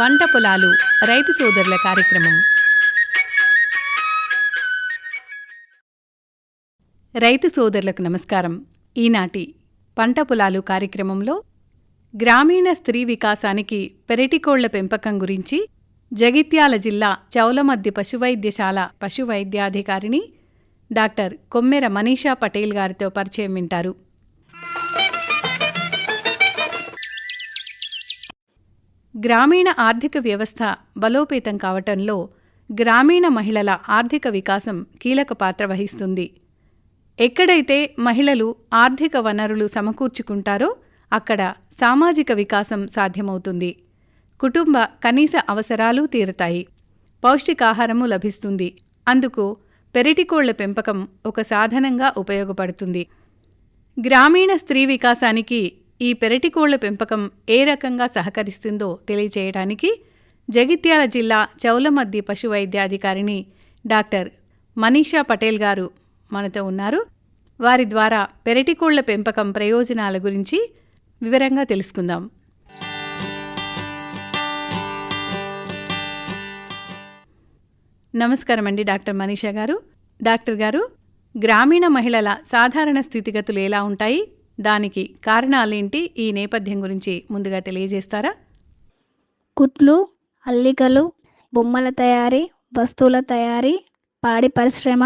పంట పొలాలు రైతు సోదరుల కార్యక్రమం. రైతు సోదరులకు నమస్కారం. ఈనాటి పంట పొలాలు కార్యక్రమంలో గ్రామీణ స్త్రీ వికాసానికి పెరటికోళ్ళ పెంపకం గురించి జగిత్యాల జిల్లా చౌలమద్ది పశువైద్యశాల పశువైద్యాధికారిణి డాక్టర్ కొమ్మెర మనీషా పటేల్ గారితో పరిచయం వింటారు. గ్రామీణ ఆర్థిక వ్యవస్థ బలోపేతం కావటంలో గ్రామీణ మహిళల ఆర్థిక వికాసం కీలక పాత్ర వహిస్తుంది. ఎక్కడైతే మహిళలు ఆర్థిక వనరులు సమకూర్చుకుంటారో అక్కడ సామాజిక వికాసం సాధ్యమవుతుంది. కుటుంబ కనీస అవసరాలు తీరతాయి. పౌష్టికాహారము లభిస్తుంది. అందుకు పెరటికోళ్ళ పెంపకం ఒక సాధనంగా ఉపయోగపడుతుంది. గ్రామీణ స్త్రీ వికాసానికి ఈ పెరటి కోళ్ళ పెంపకం ఏ రకంగా సహకరిస్తుందో తెలియచేయడానికి జగిత్యాల జిల్లా చౌలమద్ది పశువైద్యాధికారిణి డాక్టర్ మనీషా పటేల్ గారు మనతో ఉన్నారు. వారి ద్వారా పెరటి కోళ్ళ పెంపకం ప్రయోజనాల గురించి వివరంగా తెలుసుకుందాం. నమస్కారం అండి డాక్టర్ మనీషా గారు. డాక్టర్ గారు గ్రామీణ మహిళల సాధారణ స్థితిగతులు ఎలా ఉంటాయి? దానికి కారణాలేంటి? ఈ నేపథ్యం గురించి ముందుగా తెలియజేస్తారా? కుట్లు అల్లికలు బొమ్మల తయారీ వస్తువుల తయారీ పాడి పరిశ్రమ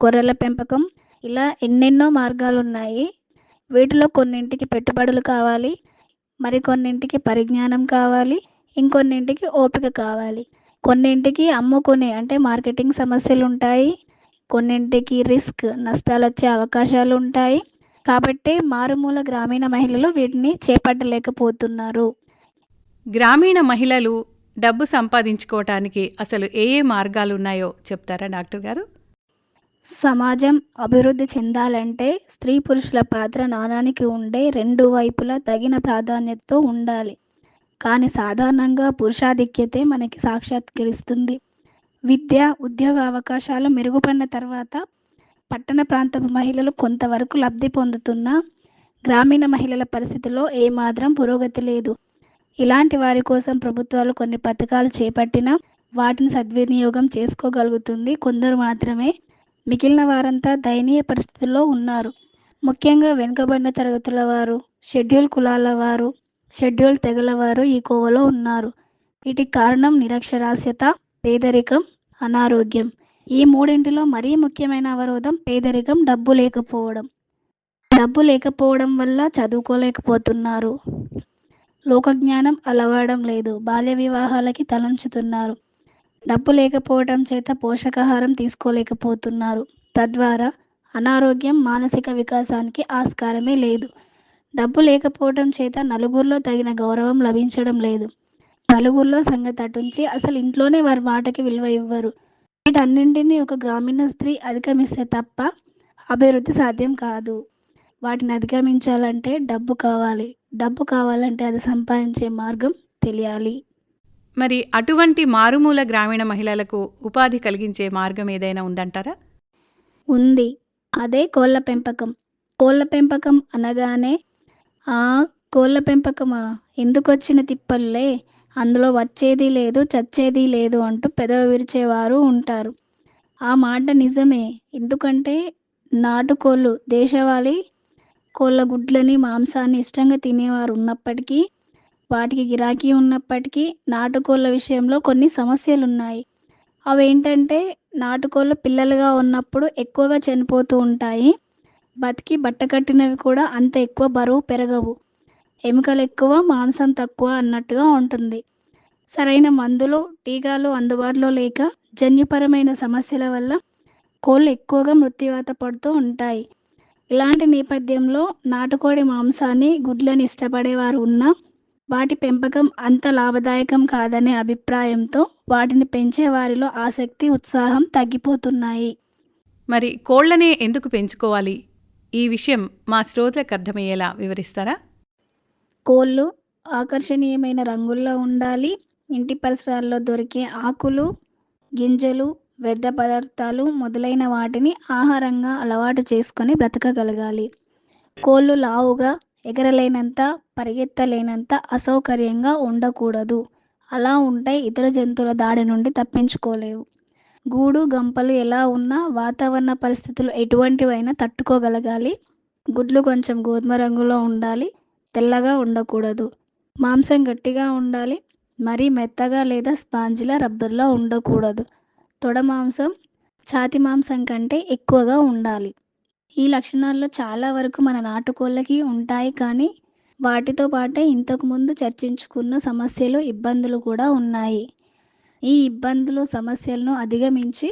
గొర్రెల పెంపకం ఇలా ఎన్నెన్నో మార్గాలు ఉన్నాయి వీటిలో కొన్నింటికి పెట్టుబడులు కావాలి మరికొన్నింటికి పరిజ్ఞానం కావాలి ఇంకొన్నింటికి ఓపిక కావాలి. కొన్నింటికి అమ్ముకునే అంటే మార్కెటింగ్ సమస్యలు ఉంటాయి కొన్నింటికి రిస్క్ నష్టాలు వచ్చే అవకాశాలు ఉంటాయి కాబట్టి మారుమూల గ్రామీణ మహిళలు వీటిని చేపట్టలేకపోతున్నారు. గ్రామీణ మహిళలు డబ్బు సంపాదించుకోవటానికి అసలు ఏ ఏ మార్గాలు ఉన్నాయో చెప్తారా డాక్టర్ గారు? సమాజం అభివృద్ధి చెందాలంటే స్త్రీ పురుషుల పాత్ర నాణానికి ఉండే రెండు వైపులా తగిన ప్రాధాన్యతతో ఉండాలి. కానీ సాధారణంగా పురుషాధిక్యతే మనకి సాక్షాత్కరిస్తుంది. విద్య ఉద్యోగ అవకాశాలు మెరుగుపడిన తర్వాత పట్టణ ప్రాంతపు మహిళలు కొంతవరకు లబ్ధి పొందుతున్నా గ్రామీణ మహిళల పరిస్థితిలో ఏమాత్రం పురోగతి లేదు. ఇలాంటి వారి కోసం ప్రభుత్వాలు కొన్ని పథకాలు చేపట్టినా వాటిని సద్వినియోగం చేసుకోగలుగుతుంది. కొందరు మాత్రమే మిగిలిన వారంతా దయనీయ పరిస్థితుల్లో ఉన్నారు. ముఖ్యంగా వెనుకబడిన తరగతుల వారు షెడ్యూల్ కులాల వారు షెడ్యూల్ తెగల వారు ఈ కోవలో ఉన్నారు. వీటికి కారణం నిరక్షరాస్యత పేదరికం అనారోగ్యం. ఈ మూడింటిలో మరీ ముఖ్యమైన అవరోధం పేదరికం డబ్బు లేకపోవడం. డబ్బు లేకపోవడం వల్ల చదువుకోలేకపోతున్నారు. లోకజ్ఞానం అలవడం లేదు. బాల్య వివాహాలకి తలంచుతున్నారు. డబ్బు లేకపోవడం చేత పోషకాహారం తీసుకోలేకపోతున్నారు. తద్వారా అనారోగ్యం మానసిక వికాసానికి ఆస్కారమే లేదు. డబ్బు లేకపోవడం చేత నలుగురిలో తగిన గౌరవం లభించడం లేదు. నలుగురిలో సంగతి అటుంచి అసలు ఇంట్లోనే వారి మాటకి విలువ ఇవ్వరు. వీటన్నింటినీ ఒక గ్రామీణ స్త్రీ అధిగమిస్తే తప్ప అభివృద్ధి సాధ్యం కాదు. వాటిని అధిగమించాలంటే డబ్బు కావాలి. డబ్బు కావాలంటే అది సంపాదించే మార్గం తెలియాలి. మరి అటువంటి మారుమూల గ్రామీణ మహిళలకు ఉపాధి కలిగించే మార్గం ఏదైనా ఉందంటారా? ఉంది. అదే కోళ్ళ పెంపకం. కోళ్ళ పెంపకం అనగానే ఆ కోళ్ళ పెంపకమా? ఎందుకు వచ్చిన తిప్పలులే? అందులో వచ్చేది లేదు చచ్చేది లేదు అంటూ పెదవ విరిచేవారు ఉంటారు. ఆ మాట నిజమే. ఎందుకంటే నాటుకోళ్ళు దేశవాళీ కోళ్ళ గుడ్లని మాంసాన్ని ఇష్టంగా తినేవారు ఉన్నప్పటికీ వాటికి గిరాకీ ఉన్నప్పటికీ నాటుకోళ్ళ విషయంలో కొన్ని సమస్యలు ఉన్నాయి అవేంటంటే నాటుకోళ్ళు పిల్లలుగా ఉన్నప్పుడు ఎక్కువగా చనిపోతూ ఉంటాయి. బతికి బట్ట కట్టినవి కూడా అంత ఎక్కువ బరువు పెరగవు. ఎముకలు ఎక్కువ మాంసం తక్కువ అన్నట్టుగా ఉంటుంది. సరైన మందులు టీకాలు అందుబాటులో లేక జన్యుపరమైన సమస్యల వల్ల కోళ్ళు ఎక్కువగా మృత్యువాత పడుతూ ఉంటాయి. ఇలాంటి నేపథ్యంలో నాటుకోడి మాంసాన్ని గుడ్లను ఇష్టపడేవారు ఉన్నా వాటి పెంపకం అంత లాభదాయకం కాదనే అభిప్రాయంతో వాటిని పెంచే వారిలో ఆసక్తి ఉత్సాహం తగ్గిపోతున్నాయి. మరి కోళ్ళనే ఎందుకు పెంచుకోవాలి? ఈ విషయం మా శ్రోతలకు అర్థమయ్యేలా వివరిస్తారా? కోళ్ళు ఆకర్షణీయమైన రంగుల్లో ఉండాలి. ఇంటి పరిసరాల్లో దొరికే ఆకులు గింజలు వ్యర్థ పదార్థాలు మొదలైన వాటిని ఆహారంగా అలవాటు చేసుకొని బ్రతకగలగాలి. కోళ్ళు లావుగా ఎగరలేనంత పరిగెత్తలేనంత అసౌకర్యంగా ఉండకూడదు. అలా ఉంటే ఇతర జంతువుల దాడి నుండి తప్పించుకోలేవు. గూడు గంపలు ఎలా ఉన్నా వాతావరణ పరిస్థితులు ఎటువంటివైనా తట్టుకోగలగాలి. గుడ్లు కొంచెం గోధుమ రంగులో ఉండాలి. తెల్లగా ఉండకూడదు. మాంసం గట్టిగా ఉండాలి. మరీ మెత్తగా లేదా స్పాంజిలా రబ్బర్లా ఉండకూడదు. తొడ మాంసం ఛాతి మాంసం కంటే ఎక్కువగా ఉండాలి. ఈ లక్షణాల్లో చాలా వరకు మన నాటుకోళ్ళకి ఉంటాయి కానీ వాటితో పాటే ఇంతకుముందు చర్చించుకున్న సమస్యలు ఇబ్బందులు కూడా ఉన్నాయి. ఈ ఇబ్బందులు సమస్యలను అధిగమించి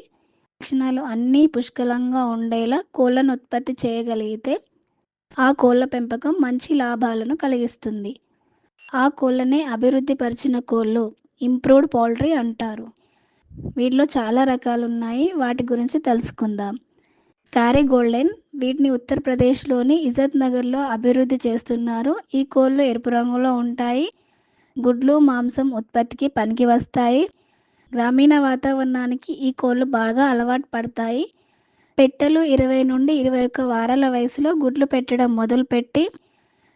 లక్షణాలు అన్నీ పుష్కలంగా ఉండేలా కోళ్ళను ఉత్పత్తి చేయగలిగితే ఆ కోళ్ళ పెంపకం మంచి లాభాలను కలిగిస్తుంది. ఆ కోళ్ళనే అభివృద్ధి పరిచిన కోళ్ళు ఇంప్రూవ్డ్ పౌల్ట్రీ అంటారు. వీటిలో చాలా రకాలు ఉన్నాయి వాటి గురించి తెలుసుకుందాం. క్యారీ గోల్డెన్ వీటిని ఉత్తరప్రదేశ్లోని ఇజత్ నగర్లో అభివృద్ధి చేస్తున్నారు. ఈ కోళ్ళు ఎరుపు రంగులో ఉంటాయి. గుడ్లు మాంసం ఉత్పత్తికి పనికి వస్తాయి గ్రామీణ వాతావరణానికి ఈ కోళ్ళు బాగా అలవాటు పడతాయి. పెట్టెలు ఇరవై నుండి ఇరవై ఒక్క వారాల వయసులో గుడ్లు పెట్టడం మొదలుపెట్టి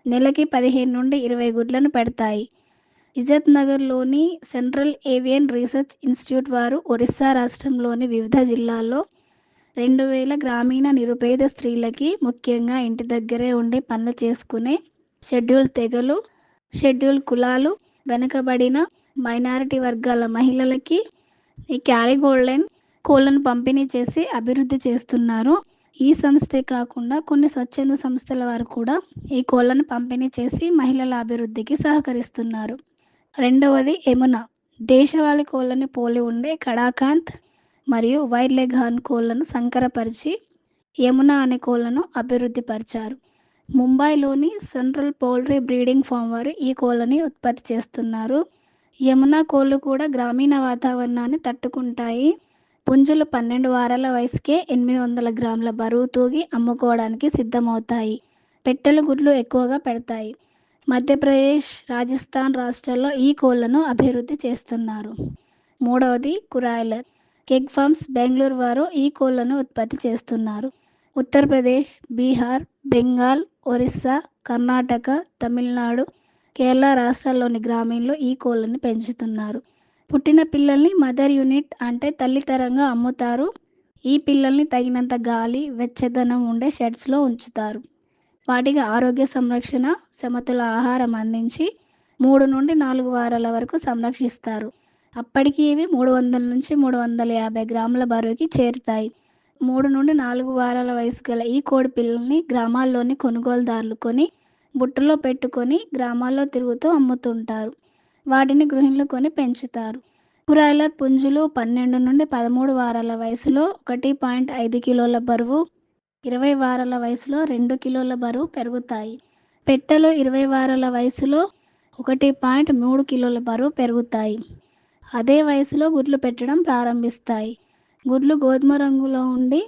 నెలకి పదిహేను నుండి ఇరవై గుడ్లను పెడతాయి. ఇజత్ నగర్లోని సెంట్రల్ ఏవియన్ రీసెర్చ్ ఇన్స్టిట్యూట్ వారు ఒరిస్సా రాష్ట్రంలోని వివిధ జిల్లాల్లో రెండు వేల గ్రామీణ నిరుపేద స్త్రీలకి ముఖ్యంగా ఇంటి దగ్గరే ఉండి పనులు చేసుకునే షెడ్యూల్ తెగలు షెడ్యూల్ కులాలు వెనుకబడిన మైనారిటీ వర్గాల మహిళలకి ఈ క్యారీ గోల్డెన్ కోళ్ళను పంపిణీ చేసి అభివృద్ధి చేస్తున్నారు. ఈ సంస్థే కాకుండా కొన్ని స్వచ్ఛంద సంస్థల వారు కూడా ఈ కోళ్ళను పంపిణీ చేసి మహిళల అభివృద్ధికి సహకరిస్తున్నారు. రెండవది యమున. దేశవాళీ కోళ్ళని పోలి ఉండే కడాకాంత్ మరియు వైట్ కోళ్ళను సంకరపరిచి యమున అనే కోళ్ళను అభివృద్ధి పరిచారు. ముంబైలోని సెంట్రల్ పౌల్ట్రీ బ్రీడింగ్ ఫామ్ వారు ఈ కోళ్ళని ఉత్పత్తి చేస్తున్నారు. యమున కోళ్ళు కూడా గ్రామీణ వాతావరణాన్ని తట్టుకుంటాయి. పుంజులు పన్నెండు వారాల వయసుకే ఎనిమిది వందల గ్రాముల బరువు తూగి అమ్ముకోవడానికి సిద్ధమవుతాయి. పెట్టెలు గుడ్లు ఎక్కువగా పెడతాయి. మధ్యప్రదేశ్ రాజస్థాన్ రాష్ట్రాల్లో ఈ కోళ్ళను అభివృద్ధి చేస్తున్నారు. మూడవది కురాయిలర్. కెగ్ ఫార్మ్స్ బెంగళూరు వారు ఈ కోళ్ళను ఉత్పత్తి చేస్తున్నారు. ఉత్తరప్రదేశ్ బీహార్ బెంగాల్ ఒరిస్సా కర్ణాటక తమిళనాడు కేరళ రాష్ట్రాల్లోని గ్రామీణులు ఈ కోళ్ళను పెంచుతున్నారు. పుట్టిన పిల్లల్ని మదర్ యూనిట్ అంటే తల్లితరంగా అమ్ముతారు. ఈ పిల్లల్ని తగినంత గాలి వెచ్చదనం ఉండే షెడ్స్లో ఉంచుతారు. వాటికి ఆరోగ్య సంరక్షణ సమతుల ఆహారం అందించి మూడు నుండి నాలుగు వారాల వరకు సంరక్షిస్తారు. అప్పటికి ఇవి మూడు వందల నుంచి మూడు వందల యాభై గ్రాముల బరువుకి చేరుతాయి. మూడు నుండి నాలుగు వారాల వయసు గల ఈ కోడి పిల్లల్ని గ్రామాల్లోని కొనుగోలుదారులు కొని బుట్టలో పెట్టుకొని గ్రామాల్లో తిరుగుతూ అమ్ముతుంటారు. వాటిని గృహిణులు కొని పెంచుతారు. కురాయిలర్ పుంజులు పన్నెండు నుండి పదమూడు వారాల వయసులో ఒకటి పాయింట్ ఐదు కిలోల బరువు ఇరవై వారాల వయసులో రెండు కిలోల బరువు పెరుగుతాయి. పెట్టెలు ఇరవై వారాల వయసులో ఒకటి పాయింట్ మూడు కిలోల బరువు పెరుగుతాయి. అదే వయసులో గుడ్లు పెట్టడం ప్రారంభిస్తాయి. గుడ్లు గోధుమ రంగులో ఉండి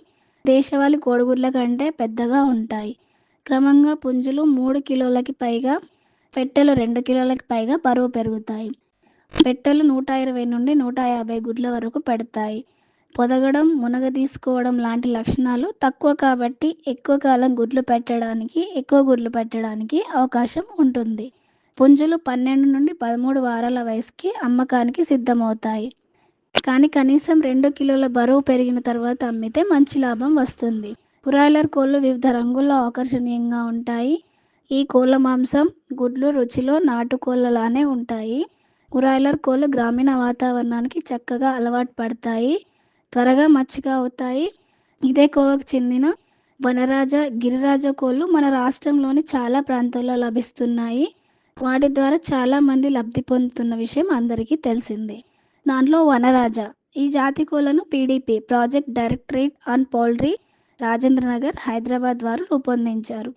దేశవాళీ కోడిగుడ్ల కంటే పెద్దగా ఉంటాయి. క్రమంగా పుంజులు మూడు కిలోలకి పైగా పెట్టెలు రెండు కిలోలకు పైగా బరువు పెరుగుతాయి. పెట్టెలు నూట ఇరవై నుండి నూట యాభై గుడ్ల వరకు పెడతాయి. పొదగడం మునగ తీసుకోవడం లాంటి లక్షణాలు తక్కువ కాబట్టి ఎక్కువ కాలం గుడ్లు పెట్టడానికి ఎక్కువ గుడ్లు పెట్టడానికి అవకాశం ఉంటుంది. పుంజులు పన్నెండు నుండి పదమూడు వారాల వయసుకి అమ్మకానికి సిద్ధమవుతాయి. కానీ కనీసం రెండు కిలోల బరువు పెరిగిన తర్వాత అమ్మితే మంచి లాభం వస్తుంది. బ్రాయిలర్ కోళ్ళు వివిధ రంగుల్లో ఆకర్షణీయంగా ఉంటాయి. ఈ కోళ్ళ మాంసం గుడ్లు రుచిలో నాటుకోళ్ళలానే ఉంటాయి. బ్రాయిలర్ కోళ్ళు గ్రామీణ వాతావరణానికి చక్కగా అలవాటు పడతాయి. త్వరగా మచ్చిక అవుతాయి. ఇదే కోవకు చెందిన వనరాజ గిరిరాజ కోళ్ళు మన రాష్ట్రంలోని చాలా ప్రాంతాల్లో లభిస్తున్నాయి. వాటి ద్వారా చాలామంది లబ్ధి పొందుతున్న విషయం అందరికీ తెలిసిందే. దాంట్లో వనరాజ ఈ జాతి కోళ్ళను PDP project directorate on poultry Rajendranagar Hyderabad వారు రూపొందించారు.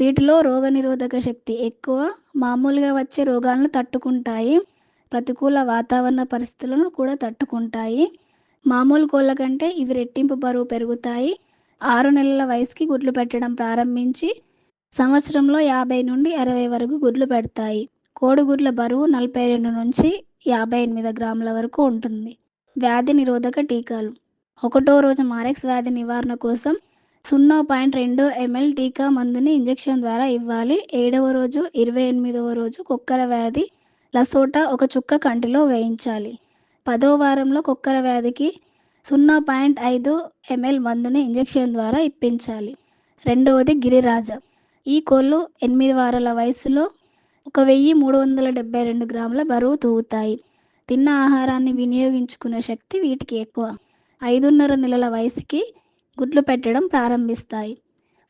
వీటిలో రోగనిరోధక శక్తి ఎక్కువ మామూలుగా వచ్చే రోగాలను తట్టుకుంటాయి. ప్రతికూల వాతావరణ పరిస్థితులను కూడా తట్టుకుంటాయి. మామూలు కోళ్ళ కంటే ఇవి రెట్టింపు బరువు పెరుగుతాయి. ఆరు నెలల వయసుకి గుడ్లు పెట్టడం ప్రారంభించి సంవత్సరంలో యాభై నుండి అరవై వరకు గుడ్లు పెడతాయి. కోడిగుడ్ల బరువు నలభై రెండు నుంచి యాభై ఎనిమిది గ్రాముల వరకు ఉంటుంది. వ్యాధి నిరోధక టీకాలు. ఒకటో రోజు మారెక్స్ వ్యాధి నివారణ కోసం సున్నా పాయింట్ రెండు ఎంఎల్ టీకా మందుని ఇంజెక్షన్ ద్వారా ఇవ్వాలి. ఏడవ రోజు ఇరవై ఎనిమిదవ రోజు కుక్కర వ్యాధి లసోటా ఒక చుక్క కంటిలో వేయించాలి. పదో వారంలో కుక్కర వ్యాధికి సున్నా పాయింట్ ఐదు ఎంఎల్ మందుని ఇంజెక్షన్ ద్వారా ఇప్పించాలి. రెండవది గిరిరాజ. ఈ కోళ్ళు ఎనిమిది వారాల వయసులో ఒక వెయ్యి మూడు వందల డెబ్బై రెండు గ్రాముల బరువు తూగుతాయి. తిన్న ఆహారాన్ని వినియోగించుకునే శక్తి వీటికి ఎక్కువ. ఐదున్నర నెలల వయసుకి గుడ్లు పెట్టడం ప్రారంభిస్తాయి.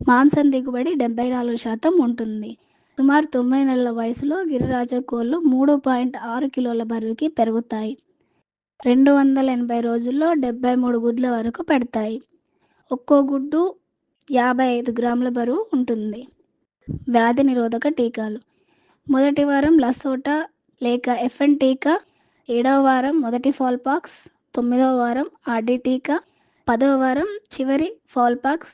మాంసం దిగుబడి డెబ్బై నాలుగు శాతం ఉంటుంది. సుమారు తొంభై నెలల వయసులో గిరిరాజ కోళ్ళు మూడు పాయింట్ ఆరు కిలోల బరువుకి పెరుగుతాయి. రెండు వందల ఎనభై రోజుల్లో డెబ్బై మూడు గుడ్ల వరకు పెడతాయి. ఒక్కో గుడ్డు యాభై ఐదు గ్రాముల బరువు ఉంటుంది. వ్యాధి నిరోధక టీకాలు. మొదటి వారం లసోటా లేక ఎఫ్ఎన్ టీకా ఏడవ వారం మొదటి ఫాల్పాక్స్ తొమ్మిదవ వారం ఆర్డీ టీకా పదవ వారం చివరి ఫాల్పాక్స్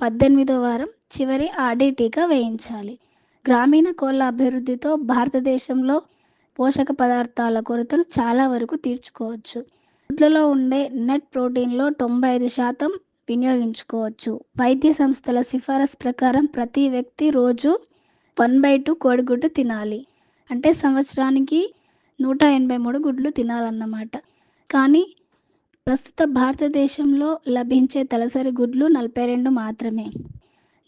పద్దెనిమిదవ వారం చివరి ఆర్డీ టీకా వేయించాలి. గ్రామీణ కోళ్ళ అభివృద్ధితో భారతదేశంలో పోషక పదార్థాల కొరతను చాలా వరకు తీర్చుకోవచ్చు. గుడ్లలో ఉండే నెట్ ప్రోటీన్లో తొంభై ఐదు శాతం వినియోగించుకోవచ్చు. వైద్య సంస్థల సిఫారసు ప్రకారం ప్రతి వ్యక్తి రోజు వన్ బై టూ కోడిగుడ్డు తినాలి. అంటే సంవత్సరానికి నూట ఎనభై మూడు గుడ్లు తినాలన్నమాట. కానీ ప్రస్తుత భారతదేశంలో లభించే తలసరి గుడ్లు నలభై రెండు మాత్రమే.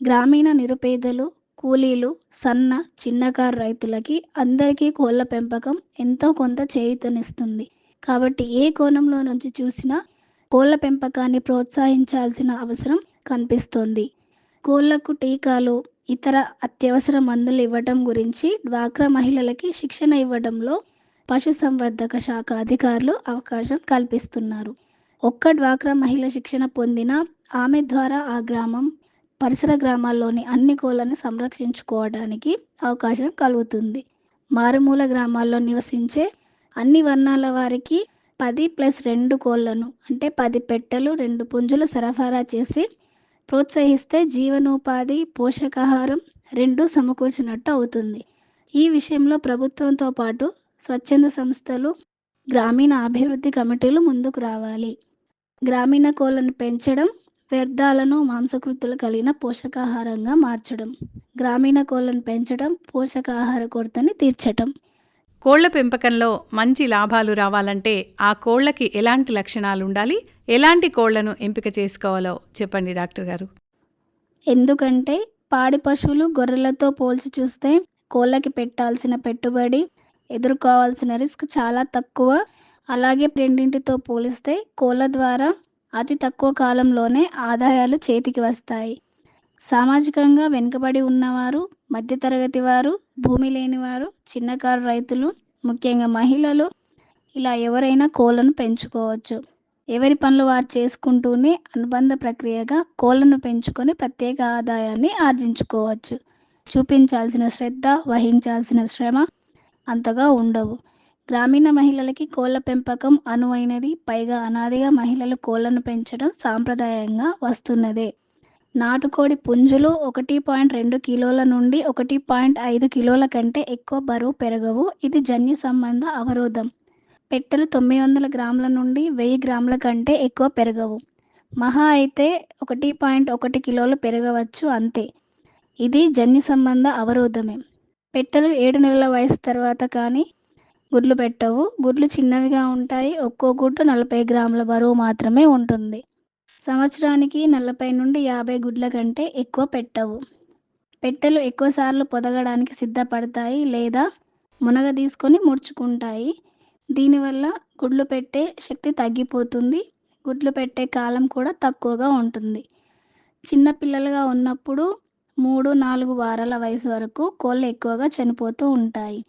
గ్రామీణ నిరుపేదలు కూలీలు సన్న చిన్నకారు రైతులకి అందరికీ కోళ్ళ పెంపకం ఎంతో కొంత చేయూతనిస్తుంది. కాబట్టి ఏ కోణంలో నుంచి చూసినా కోళ్ళ పెంపకాన్ని ప్రోత్సహించాల్సిన అవసరం కనిపిస్తోంది. కోళ్ళకు టీకాలు ఇతర అత్యవసర మందులు ఇవ్వటం గురించి డ్వాక్రా మహిళలకి శిక్షణ ఇవ్వడంలో పశుసంవర్ధక శాఖ అధికారులు అవకాశం కల్పిస్తున్నారు. ఒక్క డ్వాక్రా మహిళ శిక్షణ పొందిన ఆమె ద్వారా ఆ గ్రామం పరిసర గ్రామాల్లోని అన్ని కోళ్ళను సంరక్షించుకోవడానికి అవకాశం కలుగుతుంది. మారుమూల గ్రామాల్లో నివసించే అన్ని వర్ణాల వారికి పది ప్లస్ రెండు కోళ్ళను అంటే పది పెట్టెలు రెండు పుంజులు సరఫరా చేసి ప్రోత్సహిస్తే జీవనోపాధి పోషకాహారం రెండు సమకూర్చినట్టు అవుతుంది. ఈ విషయంలో ప్రభుత్వంతో పాటు స్వచ్ఛంద సంస్థలు గ్రామీణ అభివృద్ధి కమిటీలు ముందుకు రావాలి. గ్రామీణ కోళ్ళను పెంచడం వ్యర్థాలను మాంసకృతులు కలిగిన పోషకాహారంగా మార్చడం. గ్రామీణ కోళ్ళను పెంచడం పోషకాహార కొరతని తీర్చడం కోళ్ళ పెంపకంలో మంచి లాభాలు రావాలంటే ఆ కోళ్ళకి ఎలాంటి లక్షణాలు ఉండాలి ఎలాంటి కోళ్ళను ఎంపిక చేసుకోవాలో చెప్పండి డాక్టర్ గారు. ఎందుకంటే పాడి పశువులు గొర్రెలతో పోల్చి చూస్తే కోళ్ళకి పెట్టాల్సిన పెట్టుబడి ఎదుర్కోవాల్సిన రిస్క్ చాలా తక్కువ. అలాగే రెండింటితో పోలిస్తే కోళ్ళ ద్వారా అతి తక్కువ కాలంలోనే ఆదాయాలు చేతికి వస్తాయి. సామాజికంగా వెనుకబడి ఉన్నవారు మధ్యతరగతి వారు భూమి లేనివారు చిన్నకారు రైతులు ముఖ్యంగా మహిళలు ఇలా ఎవరైనా కోళ్ళను పెంచుకోవచ్చు. ఎవరి పనులు వారు చేసుకుంటూనే అనుబంధ ప్రక్రియగా కోళ్ళను పెంచుకొని ప్రత్యేక ఆదాయాన్ని ఆర్జించుకోవచ్చు. చూపించాల్సిన శ్రద్ధ వహించాల్సిన శ్రమ అంతగా ఉండవు. గ్రామీణ మహిళలకి కోళ్ళ పెంపకం అనువైనది. పైగా అనాదిగా మహిళలు కోళ్ళను పెంచడం సాంప్రదాయంగా వస్తున్నదే. నాటుకోడి పుంజులు ఒకటి పాయింట్ రెండు కిలోల నుండి ఒకటి పాయింట్ ఐదు కిలోల కంటే ఎక్కువ బరువు పెరగవు. ఇది జన్యు సంబంధ అవరోధం. పెట్టెలు తొమ్మిది వందల గ్రాముల నుండి వెయ్యి గ్రాముల కంటే ఎక్కువ పెరగవు. మహా అయితే ఒకటి పాయింట్ ఒకటి కిలోలు పెరగవచ్చు అంతే. ఇది జన్యు సంబంధ అవరోధమే. పెట్టెలు ఏడు నెలల వయసు తర్వాత కానీ గుడ్లు పెట్టవు. గుడ్లు చిన్నవిగా ఉంటాయి. ఒక్కో గుడ్డు నలభై గ్రాముల బరువు మాత్రమే ఉంటుంది. సంవత్సరానికి నలభై నుండి యాభై గుడ్ల కంటే ఎక్కువ పెట్టవు. పెట్టెలు ఎక్కువసార్లు పొదగడానికి సిద్ధపడతాయి లేదా మునగ తీసుకొని ముడుచుకుంటాయి. దీనివల్ల గుడ్లు పెట్టే శక్తి తగ్గిపోతుంది. గుడ్లు పెట్టే కాలం కూడా తక్కువగా ఉంటుంది. చిన్నపిల్లలుగా ఉన్నప్పుడు మూడు నాలుగు వారాల వయసు వరకు కోళ్ళు ఎక్కువగా చనిపోతూ ఉంటాయి.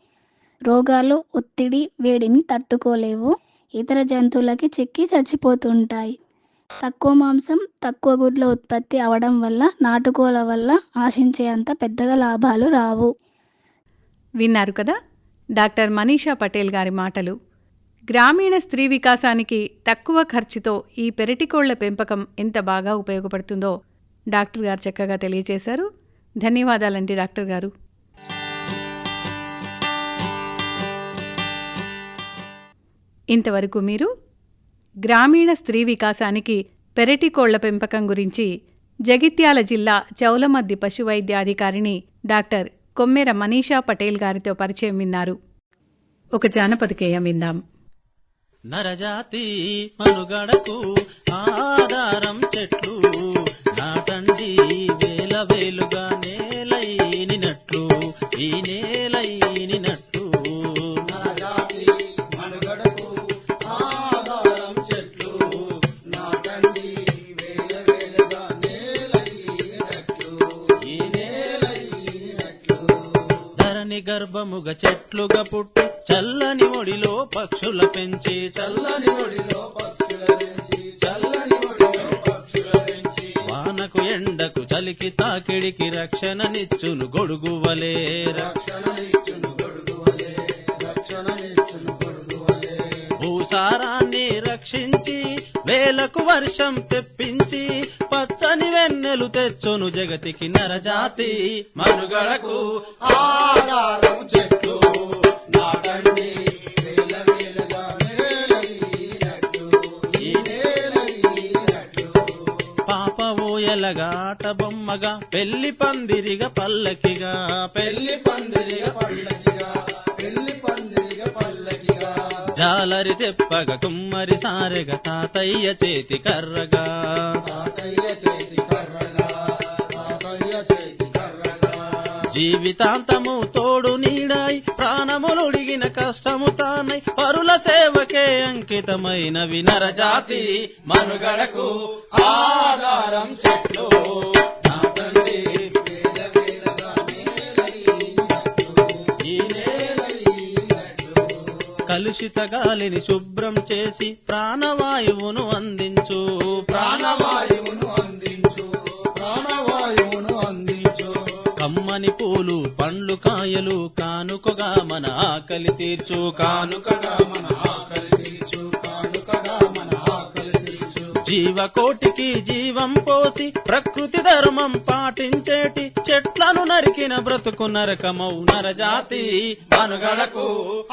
రోగాలు ఒత్తిడి వేడిని తట్టుకోలేవు. ఇతర జంతువులకి చిక్కి చచ్చిపోతుంటాయి. తక్కువ మాంసం తక్కువ గుడ్ల ఉత్పత్తి అవడం వల్ల నాటుకోల వల్ల ఆశించేంత పెద్దగా లాభాలు రావు. విన్నారు కదా? డాక్టర్ మనీషా పటేల్ గారి మాటలు. గ్రామీణ స్త్రీ వికాసానికి తక్కువ ఖర్చుతో ఈ పెరటికోళ్ళ పెంపకం ఎంత బాగా ఉపయోగపడుతుందో డాక్టర్ గారు చక్కగా తెలియజేశారు ధన్యవాదాలండి డాక్టర్ గారు. ఇంతవరకు మీరు గ్రామీణ స్త్రీ వికాసానికి పెరటి కోళ్ళ పెంపకం గురించి జగిత్యాల జిల్లా చౌలమద్ది పశువైద్యాధికారిణి డాక్టర్ కొమ్మెర మనీషా పటేల్ గారితో పరిచయం విన్నారు. ఒక జానపద గేయం విందాం. నరజాతి మనుగడకు ఆధారం చెట్లు నాటండి వేల వేలుగా నేలైనినట్లు ఈ నేలైనినట్లు. ధరణి గర్భముగ చెట్లుగా పుట్టి చల్లని ఒడిలో పక్షుల పెంచి చల్లని ఒడిలో వానకు ఎండకు చలికి తాకిడికి రక్షణనిచ్చును గొడుగువలే భూసారాన్ని రక్షించి వేలకు వర్షం తెప్పించి పచ్చని వెన్నెలు తెచ్చును జగతికి నరజాతి మనుగడకు. ఆధారం చెట్టు నాటండి బొమ్మగా పందిరిగా పల్లకిగా పెళ్ళి పెళ్ళి పందిరిగా పల్లకిగా పెళ్ళి పందిరిగా పల్లకిగా. జాలరి తెప్పగా కుమ్మరి సారెగా తాతయ్య చేతి కర్రగా. జీవితాంతము తోడు నీడాయి ప్రాణములుడిగిన కష్టము తానై పరుల సేవకే అంకితమైన వినరజాతి మనుగడకు ఆధారం చెట్లు. కలుషిత గాలిని శుభ్రం చేసి ప్రాణవాయువును అందించు. ప్రాణవాయువును అందించు. ప్రాణవాయువును అందించు. కమ్మని పూలు పండ్లు కాయలు కానుకగా మన ఆకలి తీర్చు. కానుక కానుకగా మన ఆకలి తీర్చు. కానుకగా మన జీవకోటికి జీవం పోసి ప్రకృతి ధర్మం పాటించేటి చెట్లను నరికిన బ్రతుకు నరకమౌ నరజాతి మనుగడకు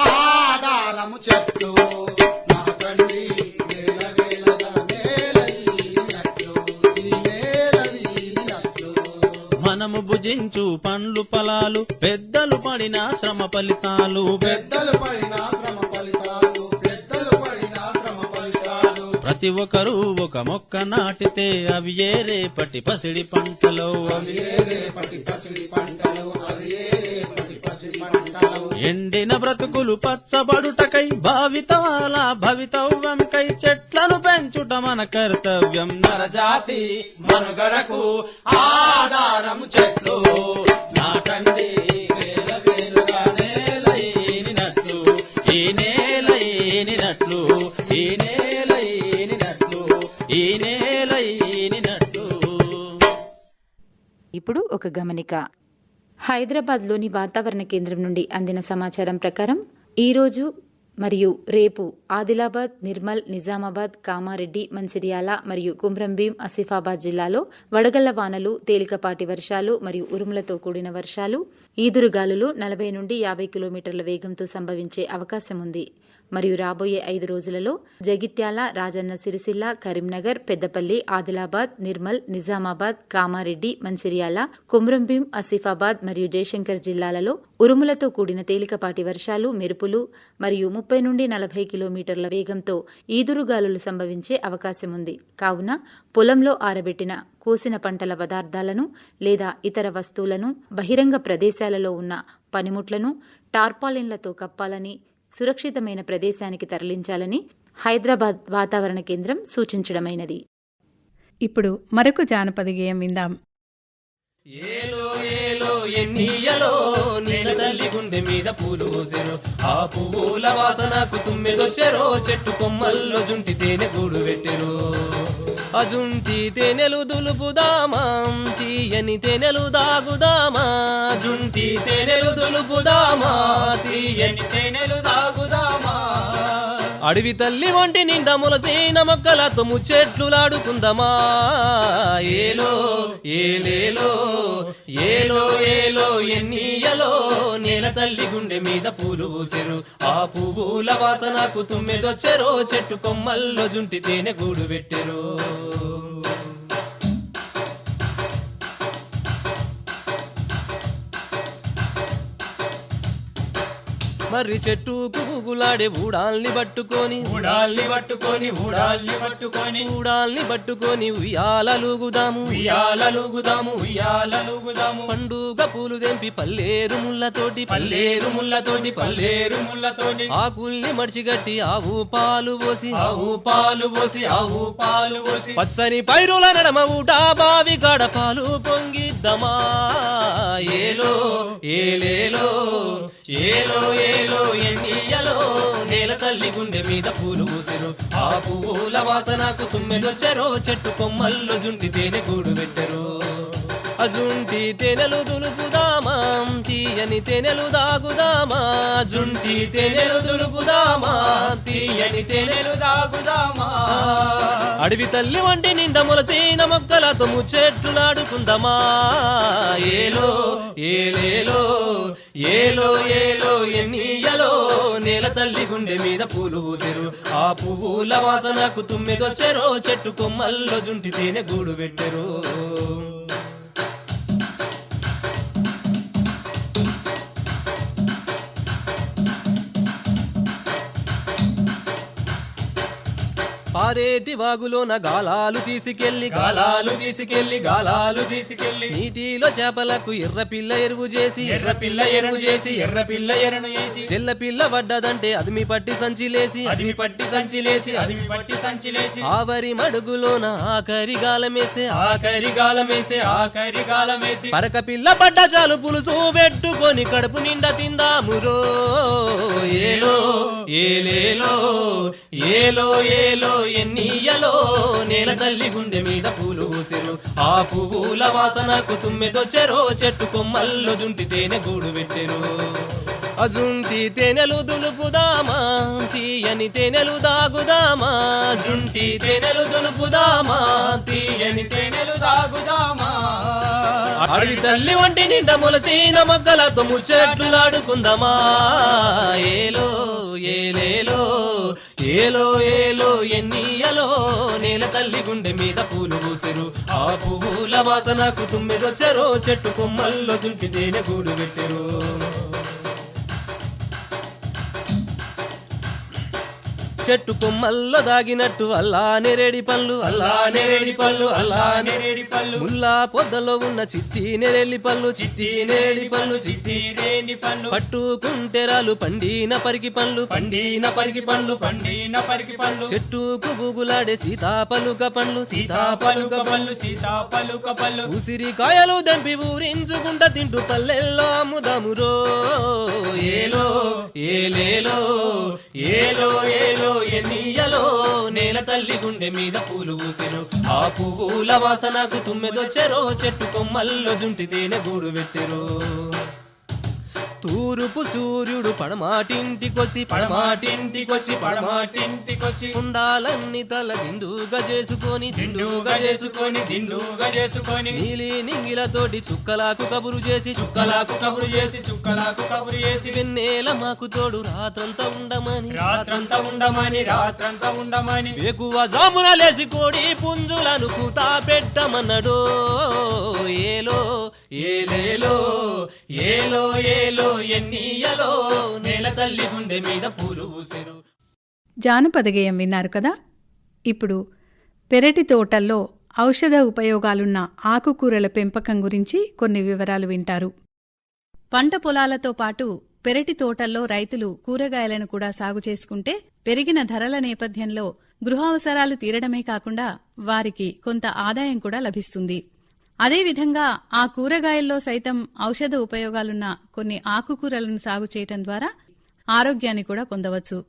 ఆధారము నాకండి నేలైనట్లు మనము భుజించు పండ్లు ఫలాలు పెద్దలు పడిన శ్రమ ఫలితాలు. పెద్దలు పడిన క్రమ ఫలితాలు. ప్రతి ఒక్కరూ ఒక మొక్క నాటితే అవి ఏ రేపటి పసిడి పంటలో? ఎండిన బ్రతుకులు పచ్చబడుటకై భావితవాల భవితవ్యంకై చెట్లను పెంచుట మన కర్తవ్యం. నరజాతి మనుగడకు ఆధారము చెట్లు. నాటండి ఈ నేల ఈ నేల ఈ ఇప్పుడు ఒక గమనిక. హైదరాబాద్లోని వాతావరణ కేంద్రం నుండి అందిన సమాచారం ప్రకారం ఈరోజు మరియు రేపు ఆదిలాబాద్ నిర్మల్ నిజామాబాద్ కామారెడ్డి మంచిర్యాల మరియు కుమ్రంభీం ఆసిఫాబాద్ జిల్లాలో వడగళ్ళ వానలు తేలికపాటి వర్షాలు మరియు ఉరుములతో కూడిన వర్షాలు. ఈదురుగాలులు నలభై నుండి యాభై కిలోమీటర్ల వేగంతో సంభవించే అవకాశం ఉంది మరియు రాబోయే ఐదు రోజులలో జగిత్యాల రాజన్న సిరిసిల్ల కరీంనగర్ పెద్దపల్లి ఆదిలాబాద్ నిర్మల్ నిజామాబాద్ కామారెడ్డి మంచిర్యాల కుమ్రంభీం ఆసిఫాబాద్ మరియు జయశంకర్ జిల్లాలలో ఉరుములతో కూడిన తేలికపాటి వర్షాలు మెరుపులు మరియు ముప్పై నుండి నలభై కిలోమీటర్ల వేగంతో ఈదురుగాలులు సంభవించే అవకాశం ఉంది కావున పొలంలో ఆరబెట్టిన కోసిన పంటల పదార్థాలను లేదా ఇతర వస్తువులను బహిరంగ ప్రదేశాలలో ఉన్న పనిముట్లను టార్పాలిన్లతో కప్పాలని సురక్షితమైన ప్రదేశానికి తరలించాలని హైదరాబాద్ వాతావరణ కేంద్రం సూచించడమైనది. ఇప్పుడు మరొక జానపద గేయం విందాం. ఏలో ఏలో ఎన్నియలో నేల తల్లి గుండె మీద పూలు పోసెను ఆ పువ్వుల వాసనకు తుమ్మెదొచ్చెరో చెట్టు కొమ్మల్లో జుంటి తేనె గూడు పెట్టెరు అజుంటి జుంటి తేనెలు దులుపుదామా తీయని తేనెలు దాగుదామా. జుంటి తేనెలు దులుపుదామా తీయని తేనెలు దాగుదామా. అడవి తల్లి వంటి నిండా ములసీన మొక్కలతో ముచ్చెట్లులాడుకుందమా? ఏలో ఏలేలో ఏలో ఏలో ఎన్నియలో నేల తల్లి గుండె మీద పూలు పూసెరు. ఆ పువ్వుల వాసనకు తుమ్మెదొచ్చెరో చెట్టు కొమ్మల్లో జుంటి తేనె గూడు పెట్టెరు. మర్రి చెట్టు గుగులాడే ఊడాల్ని పట్టుకొని ఊడాల్ని పట్టుకొని ఊడాల్ని పట్టుకొని. ఊడాల్ని పట్టుకొని ఉయ్యాలలుగుదాము ఉయ్యాలలుగుదాము ఉయ్యాలలుగుదాము పండుగ పూలు తెంపి పల్లేరు ముళ్ళతోటి. పల్లేరు ముళ్ళతోటి పల్లేరు ముళ్ళతోటి. ఆకుల్ని మడిచిగట్టి ఆవు పాలు పోసి ఆవు పాలు పోసి ఆవు పాలు పోసి. పచ్చని పైరుల నడమ ఊటా బావి గడ పాలు పొంగిద్దమా? ఏలో ఏలేలో ఏలో ఏలో ఎన్నియలో నేల తల్లి గుండె మీద పూలు పూసిరు. ఆ పువ్వుల వాసనకు తుమ్మెదొచ్చరో చెట్టు కొమ్మల్లో జుండి తేనె గూడు పెట్టరు. అజుంటి తేనెలు దులుపుదామా? తీయని తేనెలు దాగుదామా? జుంటి తేనెలు దులుపుదామా? తీయని తేనెలు దాగుదామా? అడవి తల్లి వంటి నిండ మొలసిన మొక్కలతో ముచ్చెట్లులాడుకుందమా ఏలో ఏలేలో ఏలో ఏలో ఎన్నియలో? నేల తల్లి గుండె మీద పూలు పూసెరు ఆ పువ్వుల వాసనకు తుమ్మిదొచ్చెరో? చెట్టు కొమ్మల్లో జుంటి తేనె గూడు పెట్టెరు? పారేటి వాగులోన గాలాలు తీసుకెళ్ళి గాలాలు తీసుకెళ్ళి గాలాలు తీసుకెళ్ళి నీటిలో చేపలకు ఎర్ర పిల్ల ఎరువు చేసి ఎర్ర పిల్ల ఎరను చేసి ఎర్ర పిల్ల ఎరను చేసి. చెల్ల పిల్ల పడ్డదంటే అదిమి పట్టి సంచిలేసి అదిమి పట్టి సంచిలేసి అదిమి పట్టి సంచిలేసి ఆవరి మడుగులోన ఆఖరి గాలమేస్తే ఆఖరి గాలమేసి ఆఖరి గాలమేసి పరక పిల్ల పడ్డ చాలు పులుసు పెట్టుకొని కడుపు నిండా తిందామురో ఏలో ఏలేలో ఏలో ఏలో వెన్నీయలో నేల తల్లి గుండె మీద పూలు పూసిరు ఆ పువ్వుల వాసనకు తుమ్మెదొచ్చెరో చెట్టు కొమ్మల్లో జుంటి తేనె గూడు పెట్టెరు. అజుంటి తేనెలు దులుపుదామా తీయని తేనెలు దాగుదామా జుంటి తేనెలు దులుపుదామా తీయని తేనెలు దాగుదామా. అడవి తల్లి వంటి నిండ మొలసిన మొగ్గలతో ముచ్చట్లులాడుకుందామా ఏలో ఏలేలో. ఏలో ఏలో ఎన్నియలో నేల తల్లి గుండె మీద పూలు పూసిరు. ఆ పువ్వుల వాసనకు తుమ్మెదొచ్చరో చెట్టు కొమ్మల్లో దుంటి తేనె గూడు పెట్టెరు. చెట్టు కొమ్మల్లో దాగినట్టు అల్లా నెరేడి పళ్ళు అల్లా నెరేడి పళ్ళు అల్లా నేరేడి పళ్ళు. ముల్లా పొద్దలో ఉన్న చిట్టి నెరేలి పళ్ళు చిట్టి నెరేడి పళ్ళు చిట్టి రేణి పళ్ళు. పట్టుకుంటెరాలు పండిన పరికి పండ్లు పండిన పరికి పండ్లు పండిన పరికి పండ్లు చెట్టుకు సీతా సీతాపలుక పండ్లు సీతాపలుక సీతాపలుక పళ్ళు సీతాపలుక పళ్ళు. ఉసిరికాయలు దంపి ఊరించుకుంట తింటూ పల్లెల్లో అమ్ముదామురో ఏలో ఏలేలో ఏలో ఏలో. ఎన్నియలో నేల తల్లి గుండె మీద పూలు పూసెను. ఆ పువ్వుల వాసనకు తుమ్మెదొచ్చెరో చెట్టు కొమ్మల్లో జుంటి తేనె గూడు పెట్టెరో తూరుపు సూర్యుడు పడమాటింటికొచ్చి పడమాటింటికొచ్చి పడమాటింటికొచ్చి. ఉండాలన్ని తల దిండుగా చేసుకొని దిండుగా చేసుకొని దిండుగా చేసుకొని. నీలి నింగిలతోటి చుక్కలాకు కబురు చేసి చుక్కలాకు కబురు చేసి చుక్కలాకు కబురు చేసి. వెన్నెల మాకు తోడు రాత్రంతా ఉండమని రాత్రంతా ఉండమని రాత్రంతా ఉండమని. ఎక్కువ జామున లేసి కోడి పుంజులను కూతా పెట్టమన్నడో ఏలో ఏలేలో ఏలో ఏలో. ఎన్నియలో నేల తల్లి గుండె మీద పూలు జానపద గేయం విన్నారు కదా? ఇప్పుడు పెరటి తోటల్లో ఔషధ ఉపయోగాలున్న ఆకుకూరల పెంపకం గురించి కొన్ని వివరాలు వింటారు. పంట పొలాలతో పాటు పెరటి తోటల్లో రైతులు కూరగాయలను కూడా సాగు చేసుకుంటే పెరిగిన ధరల నేపథ్యంలో గృహావసరాలు తీరడమే కాకుండా వారికి కొంత ఆదాయం కూడా లభిస్తుంది. అదేవిధంగా ఆ కూరగాయల్లో సైతం ఔషధ ఉపయోగాలున్న కొన్ని ఆకుకూరలను సాగు చేయటం ద్వారా ఆరోగ్యాన్ని కూడా పొందవచ్చు.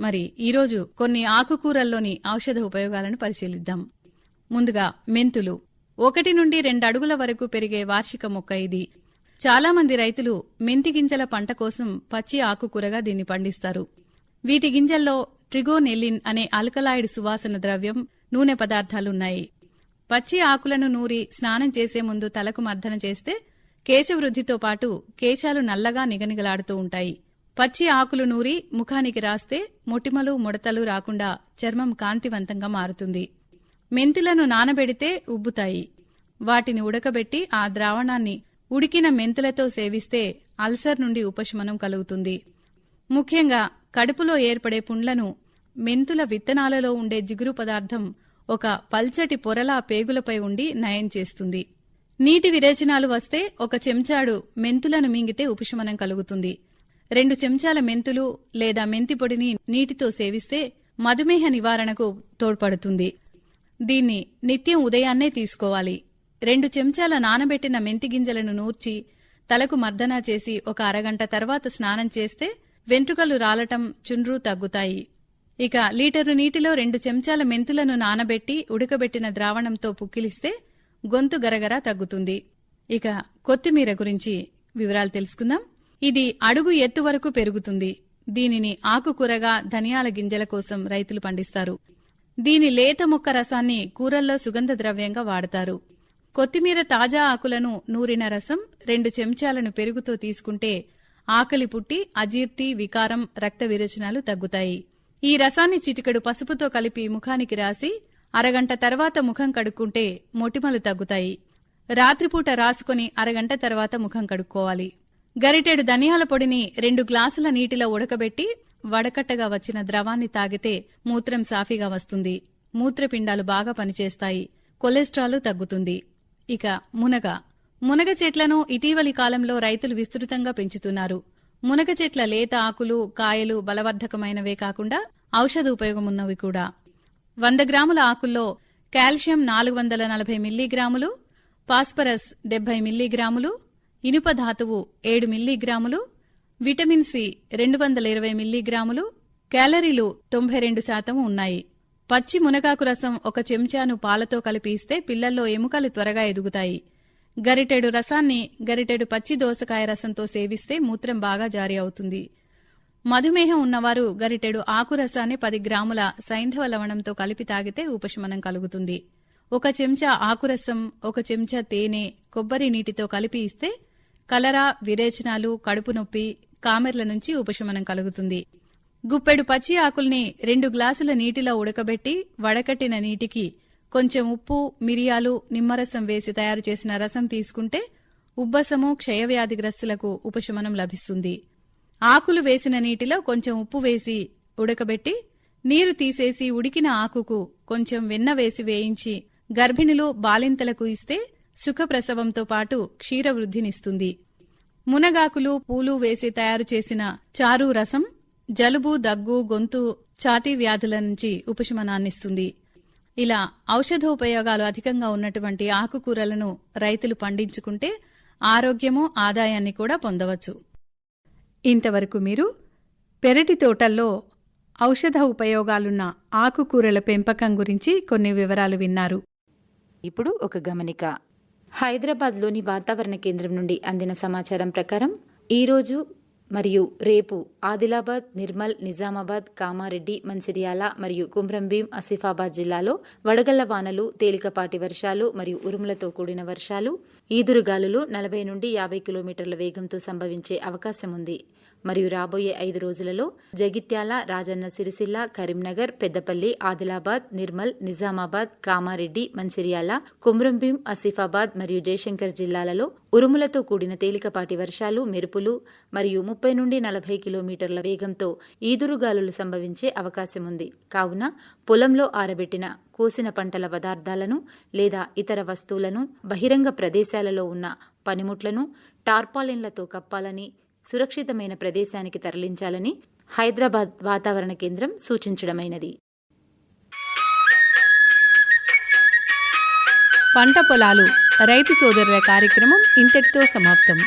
మరి ఈరోజు కొన్ని ఆకుకూరల్లోని ఔషధ ఉపయోగాలను పరిశీలిద్దాం. ముందుగా మెంతులు. ఒకటి నుండి రెండు అడుగుల వరకు పెరిగే వార్షిక మొక్క ఇది. చాలామంది రైతులు మెంతి గింజల పంట కోసం పచ్చి ఆకుకూరగా దీన్ని పండిస్తారు. వీటి గింజల్లో ట్రిగోనెల్లిన్ అనే అల్కలాయిడ్ సువాసన ద్రవ్యం నూనె పదార్థాలున్నాయి. పచ్చి ఆకులను నూరి స్నానం చేసే ముందు తలకు మర్దన చేస్తే కేశవృద్ధితో పాటు కేశాలు నల్లగా నిగనిగలాడుతూ ఉంటాయి. పచ్చి ఆకులు నూరి ముఖానికి రాస్తే మొటిమలు ముడతలు రాకుండా చర్మం కాంతివంతంగా మారుతుంది. మెంతులను నానబెడితే ఉబ్బుతాయి. వాటిని ఉడకబెట్టి ఆ ద్రావణాన్ని ఉడికిన మెంతులతో సేవిస్తే అల్సర్ నుండి ఉపశమనం కలుగుతుంది. ముఖ్యంగా కడుపులో ఏర్పడే పుండ్లను మెంతుల విత్తనాలలో ఉండే జిగురు పదార్థం ఒక పల్చటి పొరలా పేగులపై ఉండి నయం చేస్తుంది. నీటి విరేచనాలు వస్తే ఒక చెంచాడు మెంతులను మింగితే ఉపశమనం కలుగుతుంది. రెండు చెంచాల మెంతులు లేదా మెంతి పొడిని నీటితో సేవిస్తే మధుమేహ నివారణకు తోడ్పడుతుంది. దీన్ని నిత్యం ఉదయాన్నే తీసుకోవాలి. రెండు చెంచాల నానబెట్టిన మెంతి గింజలను నూర్చి తలకు మర్దనా చేసి ఒక అరగంట తర్వాత స్నానం చేస్తే వెంట్రుకలు రాలటం చుండ్రు తగ్గుతాయి. ఇక లీటరు నీటిలో రెండు చెంచాల మెంతులను నానబెట్టి ఉడకబెట్టిన ద్రావణంతో పుక్కిలిస్తే గొంతు గరగర తగ్గుతుంది. ఇక కొత్తిమీర గురించి వివరాలు తెలుసుకుందాం. ఇది అడుగు ఎత్తు వరకు పెరుగుతుంది. దీనిని ఆకుకూరగా ధనియాల గింజల కోసం రైతులు పండిస్తారు. దీని లేత మొక్క రసాన్ని కూరల్లో సుగంధ ద్రవ్యంగా వాడతారు. కొత్తిమీర తాజా ఆకులను నూరిన రసం రెండు చెంచాలను పెరుగుతో తీసుకుంటే ఆకలి పుట్టి అజీర్తి వికారం రక్త విరచనాలు తగ్గుతాయి. ఈ రసాన్ని చిటికెడు పసుపుతో కలిపి ముఖానికి రాసి అరగంట తర్వాత ముఖం కడుక్కుంటే మొటిమలు తగ్గుతాయి. రాత్రిపూట రాసుకుని అరగంట తర్వాత ముఖం కడుక్కోవాలి. గరిటెడు ధనియాల పొడిని రెండు గ్లాసుల నీటిలో ఉడకబెట్టి వడకట్టగా వచ్చిన ద్రవాన్ని తాగితే మూత్రం సాఫీగా వస్తుంది. మూత్రపిండాలు బాగా పనిచేస్తాయి. కొలెస్ట్రాల్ తగ్గుతుంది. ఇక మునగ. మునగ చెట్లను ఇటీవలి కాలంలో రైతులు విస్తృతంగా పెంచుతున్నారు. మునగ చెట్ల లేత ఆకులు కాయలు బలవర్ధకమైనవే కాకుండా ఔషధ ఉపయోగమున్నవి కూడా. వంద గ్రాముల ఆకుల్లో కాల్షియం నాలుగు వందల నలభై మిల్లీగ్రాములు ఫాస్ఫరస్ డెబ్బై మిల్లీగ్రాములు ఇనుప ధాతువు ఏడు మిల్లీగ్రాములు విటమిన్ సి రెండు వందల ఇరవై మిల్లీగ్రాములు క్యాలరీలు తొంభై రెండు శాతం ఉన్నాయి. పచ్చి మునగాకు రసం ఒక చెంచాను పాలతో కలిపి ఇస్తే పిల్లల్లో ఎముకలు త్వరగా ఎదుగుతాయి. గరిటెడు రసాన్ని గరిటెడు పచ్చి దోసకాయ రసంతో సేవిస్తే మూత్రం బాగా జారీ అవుతుంది. మధుమేహం ఉన్నవారు గరిటెడు ఆకు రసాన్ని పది గ్రాముల సైంధవ లవణంతో కలిపి తాగితే ఉపశమనం కలుగుతుంది. ఒక చెంచా ఆకురసం ఒక చెంచా తేనె కొబ్బరి నీటితో కలిపి ఇస్తే కలరా విరేచనాలు కడుపు నొప్పి కామెర్ల నుంచి ఉపశమనం కలుగుతుంది. గుప్పెడు పచ్చి ఆకుల్ని రెండు గ్లాసుల నీటిలో ఉడకబెట్టి వడకట్టిన నీటికి కొంచెం ఉప్పు మిరియాలు నిమ్మరసం వేసి తయారు చేసిన రసం తీసుకుంటే ఉబ్బసము క్షయవ్యాధిగ్రస్తులకు ఉపశమనం లభిస్తుంది. ఆకులు వేసిన నీటిలో కొంచెం ఉప్పు వేసి ఉడకబెట్టి నీరు తీసేసి ఉడికిన ఆకుకు కొంచెం వెన్న వేసి వేయించి గర్భిణులు బాలింతలకు ఇస్తే సుఖప్రసవంతో పాటు క్షీరవృద్ధినిస్తుంది. మునగాకులు పూలు వేసి తయారు చేసిన చారు రసం జలుబు దగ్గు గొంతు ఛాతీ వ్యాధుల నుంచి ఉపశమనాన్నిస్తుంది. ఇలా ఔషధ ఉపయోగాలు అధికంగా ఉన్నటువంటి ఆకుకూరలను రైతులు పండించుకుంటే ఆరోగ్యము ఆదాయాన్ని కూడా పొందవచ్చు. ఇంతవరకు మీరు పెరటి తోటల్లో ఔషధ ఉపయోగాలున్న ఆకుకూరల పెంపకం గురించి కొన్ని వివరాలు విన్నారు. ఇప్పుడు ఒక గమనిక. హైదరాబాద్లోని వాతావరణ కేంద్రం నుండి అందిన సమాచారం ప్రకారం ఈరోజు మరియు రేపు ఆదిలాబాద్ నిర్మల్ నిజామాబాద్ కామారెడ్డి మంచిర్యాల మరియు కుమ్రంభీం ఆసిఫాబాద్ జిల్లాలో వడగళ్ళ వానలు తేలికపాటి వర్షాలు మరియు ఉరుములతో కూడిన వర్షాలు. ఈదురుగాలులు నలభై నుండి యాభై కిలోమీటర్ల వేగంతో సంభవించే అవకాశం ఉంది మరియు రాబోయే ఐదు రోజులలో జగిత్యాల రాజన్న సిరిసిల్ల కరీంనగర్ పెద్దపల్లి ఆదిలాబాద్ నిర్మల్ నిజామాబాద్ కామారెడ్డి మంచిర్యాల కుమ్రంభీం ఆసిఫాబాద్ మరియు జయశంకర్ జిల్లాలలో ఉరుములతో కూడిన తేలికపాటి వర్షాలు మెరుపులు మరియు ముప్పై నుండి నలభై కిలోమీటర్ల వేగంతో ఈదురుగాలులు సంభవించే అవకాశం ఉంది కావున పొలంలో ఆరబెట్టిన కోసిన పంటల పదార్థాలను లేదా ఇతర వస్తువులను బహిరంగ ప్రదేశాలలో ఉన్న పనిముట్లను టార్పాలిన్లతో కప్పాలని సురక్షితమైన ప్రదేశానికి తరలించాలని హైదరాబాద్ వాతావరణ కేంద్రం సూచించడమైనది. పంట పొలాలు రైతు సోదరుల కార్యక్రమం ఇంతటితో సమాప్తం.